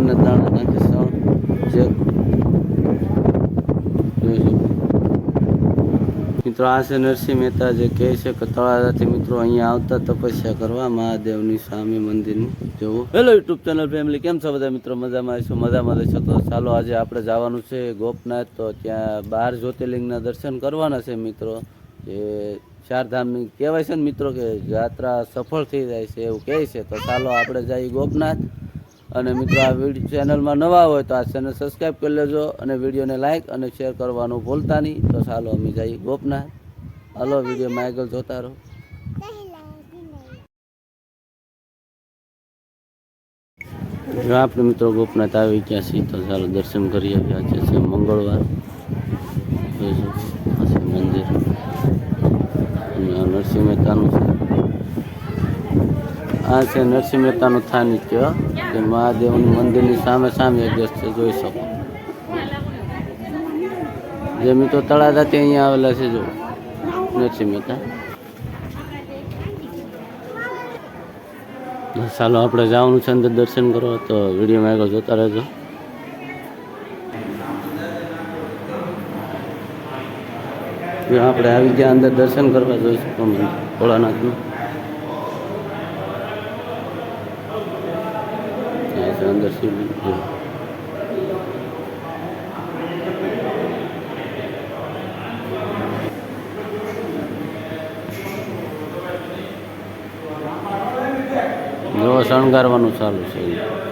હળદરના દાણા નાખે સણ જે મિત્રો, આ છે નરસિંહ મહેતા જે કહે છે કે તળાજાથી મિત્રો અહીંયા આવતા તપસ્યા કરવા મહાદેવની સામે મંદિરની. જવું. હેલો યુટ્યુબ ચેનલ ફેમિલી કેમ છો બધા મિત્રો? મજામાં આવીશું મજામાં રહેશો તો ચાલો આજે આપણે જવાનું છે ગોપનાથ. તો ત્યાં બાર જ્યોતિર્લિંગના દર્શન કરવાના છે મિત્રો. જે ચારધામની કહેવાય છે ને મિત્રો કે યાત્રા સફળ થઈ જાય છે એવું કહે છે. તો ચાલો આપણે જઈએ ગોપનાથ. અને મિત્રો, આ વીડિયો ચેનલમાં નવા હોય તો આ ચેનલ સબસ્ક્રાઈબ કરી લેજો અને વિડીયોને લાઇક અને શેર કરવાનું ભૂલતા નહીં. તો ચાલો અમે જઈએ ગોપનાથ. હાલો, વિડીયોમાં આગળ જોતા રહો. જો આપણે મિત્રો ગોપનાથ આવી ગયા છીએ, તો ચાલો દર્શન કરી આવ્યા છે છે મંગળવાર. મંદિર. અને નરસિંહ મહેતાનું છે. આ છે નરસિંહ મહેતાનું સ્થાનિત્ય જે મહાદેવની મંદિરની સામે સામે એડ્રેસ છે, જોઈ શકો. જે મિત્રો તળાજાથી અહીંયા આવેલા છે જો નરસિંહ મહેતા ચાલો, આપણે જવાનું છે અંદર દર્શન કરો તો વિડીયોમાં આગળ જોતા રહેજો. આપણે આવી ગયા અંદર દર્શન કરવા, જોઈ શકો. ભોળાનાથનું જો. જો શણગારવાનું ચાલુ છે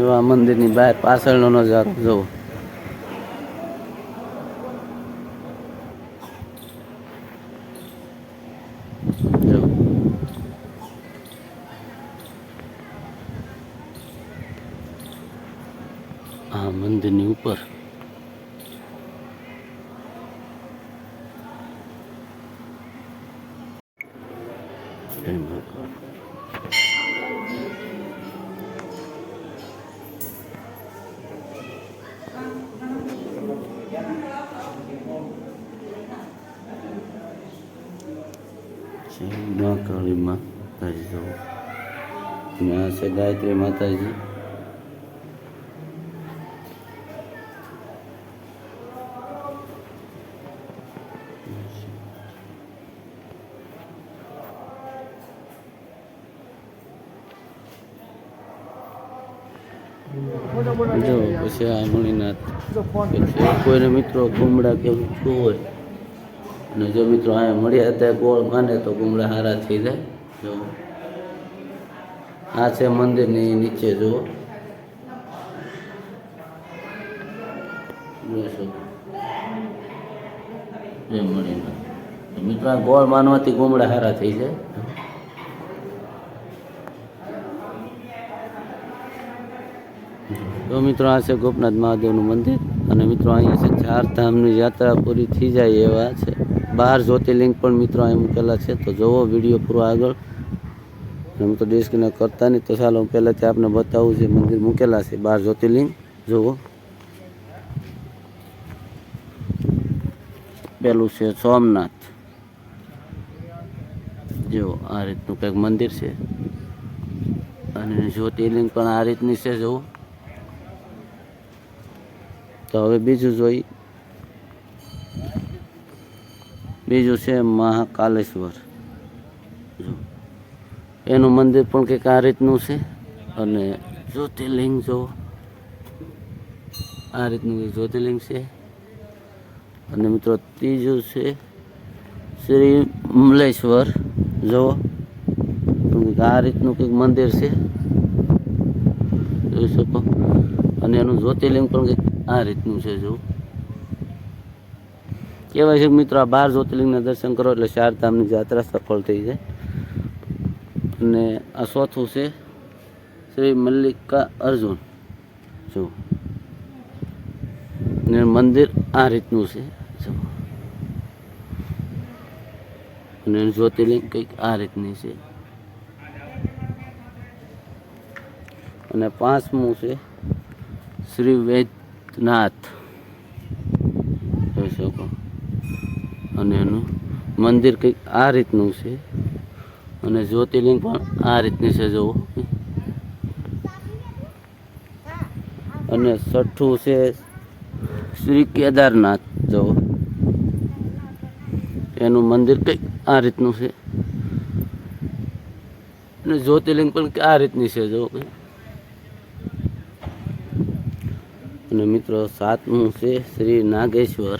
એવા મંદિરની બહાર પાછળનો નજારો જોવો જો આ મંદિરની ઉપર જય મહાકાળ. જય મહાકાળી માતાજી જો. ત્યાં છે ગાયત્રી માતાજી. જો પછી આ મણિનાથ કોઈને મિત્રો ગુમડા કે એવું શું હોય અને જો મિત્રો અહીંયા મળ્યા ત્યાં ગોળ માને તો ગુમડા હારા થઈ જાય. જો. આ છે મંદિરની નીચે જુઓ તો મિત્રો ગોળ માનવાથી ગુમડા હારા થઈ જાય. તો મિત્રો આ છે ગોપનાથ મહાદેવનું મંદિર અને મિત્રો અહીંયા છે ચાર ધામની યાત્રા પૂરી થઈ જાય એવા છે. બાર જ્યોતિર્લિંગ પણ મિત્રો અહીં મૂકેલા છે. તો જોવો, વીડિયો પૂરો આગળ. હું તો ડિસ્કનેક્ટ કરતા નહીં. તો ચાલો, હું પહેલાંથી આપને બતાવું છે મંદિર મૂકેલા છે, બાર જ્યોતિર્લિંગ. જુઓ પેલું છે સોમનાથ. જુઓ, આ રીતનું કંઈક મંદિર છે. અને જ્યોતિર્લિંગ પણ આ રીતની છે, જુઓ. તો હવે બીજું જોઈ બીજું છે મહાકાલેશ્વર. જો, એનું મંદિર પણ કંઈક આ રીતનું છે. અને જ્યોતિર્લિંગ જો, આ રીતનું જ્યોતિર્લિંગ છે. અને મિત્રો ત્રીજું છે શ્રી મલેશ્વર જુઓ આ રીતનું કંઈક મંદિર છે. જોઈ શકો. અને એનું જ્યોતિર્લિંગ પણ કંઈક આ રીતનું છે, જો. કહેવાય છે મિત્રો આ બાર જ્યોતિર્લિંગના દર્શન કરો એટલે ચારધામની યાત્રા સફળ થઈ જાય. અને આ ચોથું છે શ્રી મલ્લિકા અર્જુન. જો ને મંદિર આ રીતનું છે. અને જ્યોતિર્લિંગ કંઈક આ રીતની છે. અને પાંચમું છે શ્રી વૈદ નાથ જોઈ શકો અને એનું મંદિર કંઈક આ રીતનું છે. અને જ્યોતિર્લિંગ પણ આ રીતની છે જુઓ અને છઠ્ઠું છે શ્રી કેદારનાથ જુઓ એનું મંદિર કંઈક આ રીતનું છે. અને જ્યોતિર્લિંગ પણ આ રીતની છે જો કંઈ અને મિત્રો, સાતમું છે શ્રી નાગેશ્વર.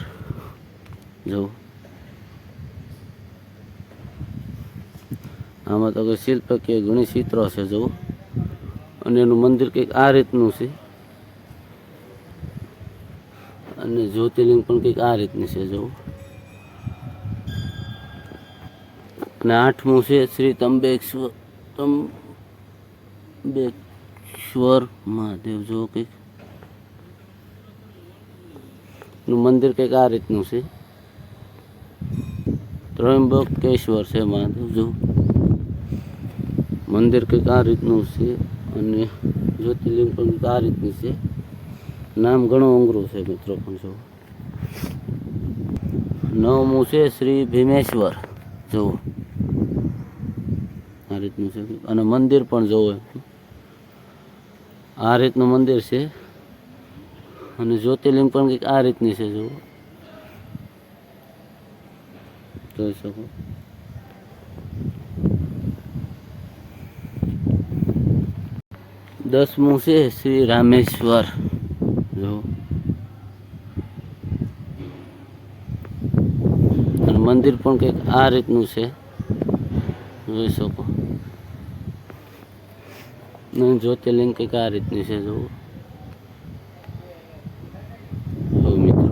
જો. આમાં તો કોઈ શિલ્પ કે ઘણી ચિત્રો છે, જો. અને એનું મંદિર કંઈક આ રીતનું છે. અને જ્યોતિર્લિંગ પણ કંઈક આ રીતની છે, જો. અને આઠમું છે શ્રી તંબેશ્વર તંબેશ્વર મહાદેવ, જો કંઈક. નું મંદિર કંઈક આ રીતનું છે. ત્રંબકેશ્વર છે મહાદેવ જો. મંદિર કંઈક આ રીતનું છે અને જ્યોતિર્લિંગ પણ આ રીતની છે. નામ ઘણું અંગરું છે મિત્રો પણ જો. નવમું છે શ્રી ભીમેશ્વર. જુઓ. આ રીતનું છે. અને મંદિર પણ જુઓ આ રીતનું મંદિર છે. અને જ્યોતિર્લિંગ પણ કંઈક આ રીતની છે, જુઓ. જોઈ શકો. દસમું છે શ્રી રામેશ્વર. જો. મંદિર પણ કંઈક આ રીતનું છે. જોઈ શકો. જ્યોતિર્લિંગ કંઈક આ રીતની છે, જુઓ જો મિત્રો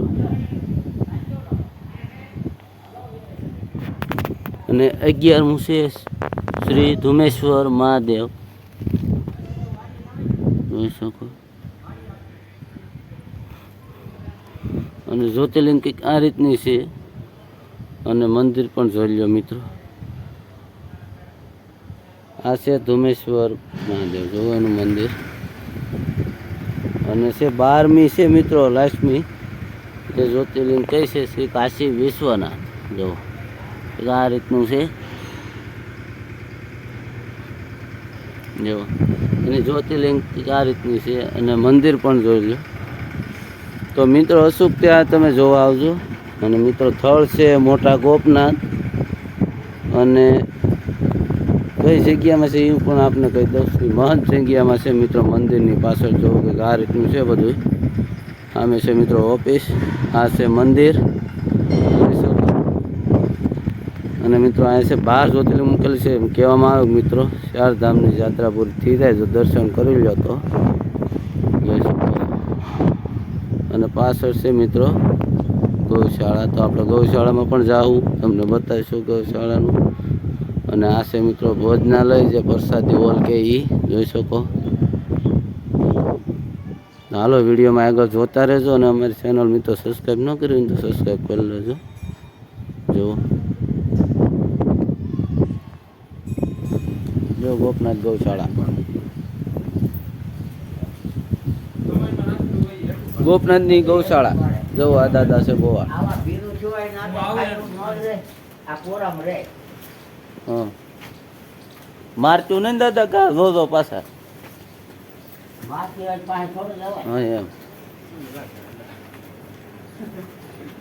અને અગિયારમું છે શ્રી ધુમેશ્વર મહાદેવ. જોઈ શકો. અને જ્યોતિર્લિંગ કંઈક આ રીતની છે. અને મંદિર પણ જોઈ લો મિત્રો. આ છે ધુમેશ્વર મહાદેવ જોવો એનું મંદિર. અને છે બારમી છે મિત્રો, લાસ્ટમી. જે જ્યોતિર્લિંગ કઈ છે? શ્રી કાશી વિશ્વનાથ. જો આ રીતનું છે. જો, એની જ્યોતિર્લિંગ આ રીતની છે અને મંદિર પણ જોઈ લો. તો મિત્રો અશુક ત્યાં તમે જોવા આવજો. અને મિત્રો થળ છે મોટા ગોપનાથ. અને કઈ જગ્યામાં છે એ પણ આપને કહી દઉં શ્રી મહંત જગ્યામાં છે મિત્રો મંદિરની પાછળ જોવું કે આ રીતનું છે બધું આમે છે મિત્રો ઓફિસ, આ છે મંદિર જોઈ શકો. અને મિત્રો અહીંયા છે બાર જ્યોતિર્લિંગ મૂકેલી છે. એમ કહેવામાં આવ્યું મિત્રો ચાર ધામની યાત્રા પૂરી થઈ જાય તો દર્શન કરી લો તો. અને પાછળ છે મિત્રો, ગૌશાળા. તો આપણે ગૌશાળામાં પણ જાઉં. તમને બતાવીશું ગૌશાળાનું. અને આ છે મિત્રો ભોજનાલય જે પ્રસાદી હોલ કે એ જોઈ શકો. હાલો, વિડીયોમાં આગળ જોતા રહેજો અને અમારી ચેનલ મિત્રો સબસ્ક્રાઈબ ન કરી તો સબસ્ક્રાઈબ કરી લેજો. જુઓ. જો ગોપનાથ ગૌશાળા. ગોપનાથની ગૌશાળા. જો આ દાદા છે ગોવા ના ન મારતું નહીં દાદા કા જો પાછા. હા એમ.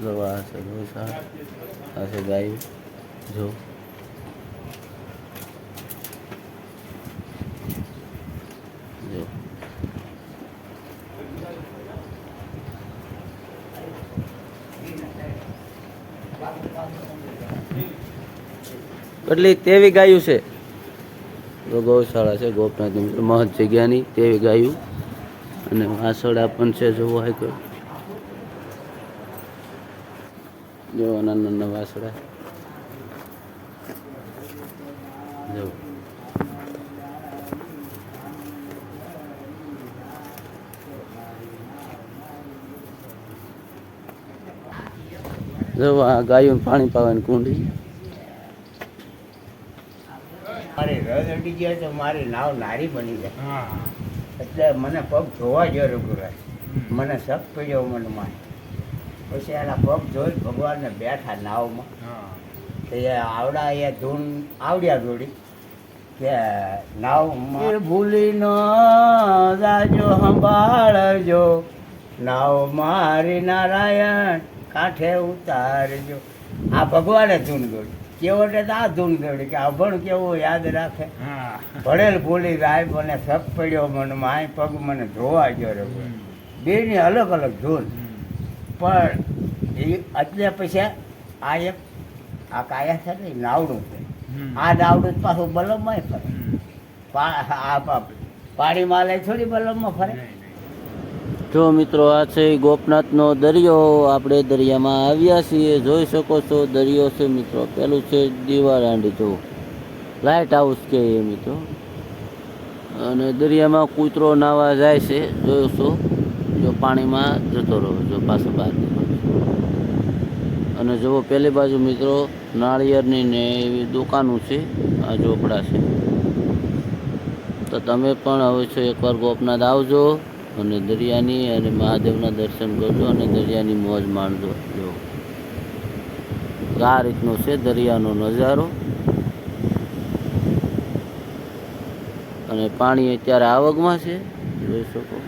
જો આ છે ગૌશાળા. આ છે ગાય. જો એટલે તેવી ગાયું છે. ગૌશાળા છે, ગોપનાથ મહત જગ્યાની તેવી ગાયું. અને વાસળા પણ છે જોવા હોય તો. જો નાના નાના વાસળા. જો આ ગાયું પાણી પાવાની કુંડી. મારી રસ તો મારી નાવ નારી બની જાય. એટલે મને પગ ધોવા જરૂર રહે મને શક મને મનમાં. પછી એના પગ જોઈ ભગવાનને બેઠા નાવમાં. તો એ આવડા એ ધૂન આવડ્યા જોડી કે નાવમાં ભૂલી ન જાજો સંભાળજો. નાવ મારી નારાયણ કાંઠે ઉતારજો. આ ભગવાને ધૂન જોડી કેવો એટલે તો આ ધૂન જોડી કે અભણ કેવો યાદ રાખે. ભળેલ ભૂલી રાય મને સપ પડ્યો મને માય પગ મને ધોવા ગયો રે બેની અલગ અલગ ધૂન. પણ એ એટલે પછી આ એક આ કાયા છે ને નાવડું છે. આ નાવડું પાછું બલમમાં ફરે. પા- આ પા- પાણીમાં લઈ થોડી બલમમાં ફરે. જો મિત્રો આ છે ગોપનાથનો દરિયો, આપણે દરિયામાં આવ્યા છીએ. જોઈ શકો છો, દરિયો છે મિત્રો. પેલું છે દીવારાંડી જો. લાઇટ હાઉસ કે એ મિત્રો. અને દરિયામાં કૂતરો નાવા જાય છે. જોશો જો પાણીમાં જતો રહો જો પાછો બહાર અને જુઓ, પેલી બાજુ મિત્રો, નાળિયેરની ને એવી દુકાનો છે, આ ઝોપડા છે. તો તમે પણ હવે છો એકવાર ગોપનાથ આવજો. અને દરિયાની અને મહાદેવના દર્શન કરજો અને દરિયાની મોજ માણજો. જો. આ રીતનો છે દરિયાનો નજારો. અને પાણી અત્યારે આવકમાં છે. જોઈ શકો.